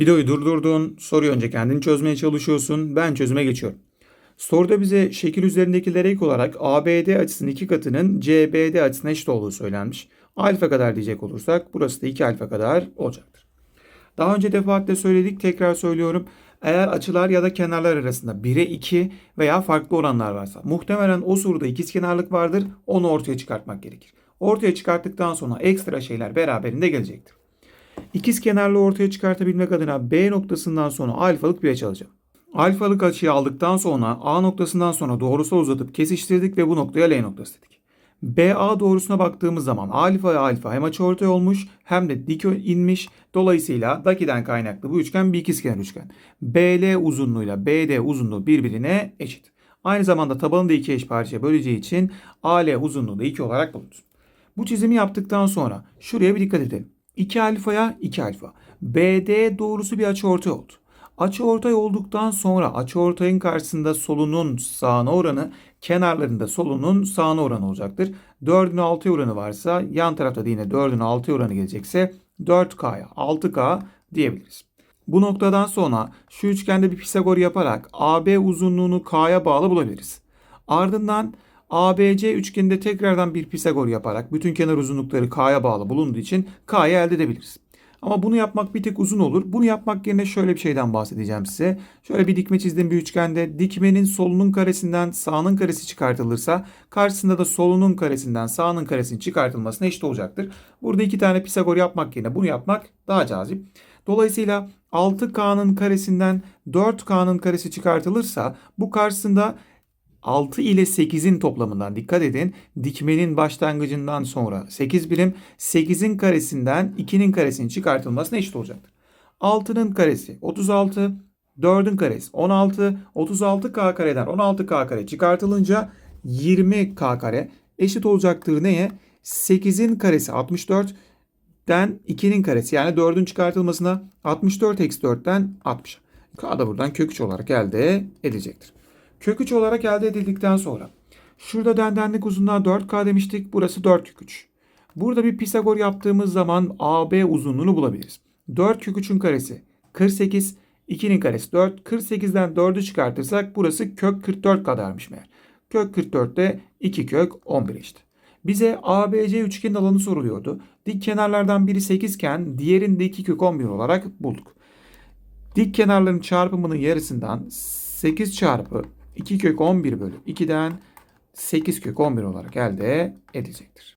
Videoyu durdurdun, soruyu önce kendin çözmeye çalışıyorsun, ben çözüme geçiyorum. Soruda bize şekil üzerindekilere ek olarak ABD açısının iki katının CBD açısına eşit olduğu söylenmiş. Alfa kadar diyecek olursak burası da 2 alfa kadar olacaktır. Daha önce defaatle söyledik, tekrar söylüyorum. Eğer açılar ya da kenarlar arasında 1'e 2 veya farklı oranlar varsa muhtemelen o soruda ikizkenarlık vardır. Onu ortaya çıkartmak gerekir. Ortaya çıkarttıktan sonra ekstra şeyler beraberinde gelecektir. İkiz kenarlı ortaya çıkartabilmek adına B noktasından sonra alfalık bir açı alacağım. Alfalık açıyı aldıktan sonra A noktasından sonra doğrusal uzatıp kesiştirdik ve bu noktaya L noktası dedik. BA doğrusuna baktığımız zaman alfa ve alfa hem açıortay olmuş hem de dik inmiş. Dolayısıyla dakiden kaynaklı bu üçgen bir ikizkenar üçgen. BL uzunluğuyla BD uzunluğu birbirine eşit. Aynı zamanda tabanı da iki eş parçaya böleceği için AL uzunluğu da 2 olarak bulunur. Bu çizimi yaptıktan sonra şuraya bir dikkat edelim. 2 alfaya 2 alfa. BD doğrusu bir açıortay oldu. Açıortay olduktan sonra açıortayın karşısında solunun sağına oranı kenarlarında solunun sağına oranı olacaktır. 4'ün 6'ya oranı varsa yan tarafta da yine 4'ün 6'ya oranı gelecekse 4K'ya 6K diyebiliriz. Bu noktadan sonra şu üçgende bir Pisagor yaparak AB uzunluğunu K'ya bağlı bulabiliriz. Ardından ABC üçgeninde tekrardan bir Pisagor yaparak bütün kenar uzunlukları K'ya bağlı bulunduğu için K'yı elde edebiliriz. Ama bunu yapmak bir tek uzun olur. Bunu yapmak yerine şöyle bir şeyden bahsedeceğim size. Şöyle bir dikme çizdiğim bir üçgende dikmenin solunun karesinden sağının karesi çıkartılırsa karşısında da solunun karesinden sağının karesinin çıkartılmasına eşit olacaktır. Burada iki tane Pisagor yapmak yerine bunu yapmak daha cazip. Dolayısıyla 6K'nın karesinden 4K'nın karesi çıkartılırsa bu karşısında 6 ile 8'in toplamından dikkat edin. Dikmenin başlangıcından sonra 8 birim 8'in karesinden 2'nin karesinin çıkartılmasına eşit olacaktır. 6'nın karesi 36, 4'ün karesi 16, 36k kareden 16k kare çıkartılınca 20k kare eşit olacaktır neye? 8'in karesi 64, den 2'nin karesi yani 4'ün çıkartılmasına 64 eksi 4'ten 60. K da buradan kök 3 olarak elde edilecektir. Kök 3 olarak elde edildikten sonra şurada dendenlik uzunluğa 4K demiştik. Burası 4 kök 3. Burada bir Pisagor yaptığımız zaman AB uzunluğunu bulabiliriz. 4 kök 3'ün karesi 48, 2'nin karesi 4. 48'den 4'ü çıkartırsak burası kök 44 kadarmış meğer. Kök 44 de 2 kök 11 eşit. Bize ABC üçgenin alanı soruluyordu. Dik kenarlardan biri 8 iken diğerinde 2 kök 11 olarak bulduk. Dik kenarların çarpımının yarısından 8 çarpı 2 kök 11 bölü 2'den 8 kök 11 olarak elde edilecektir.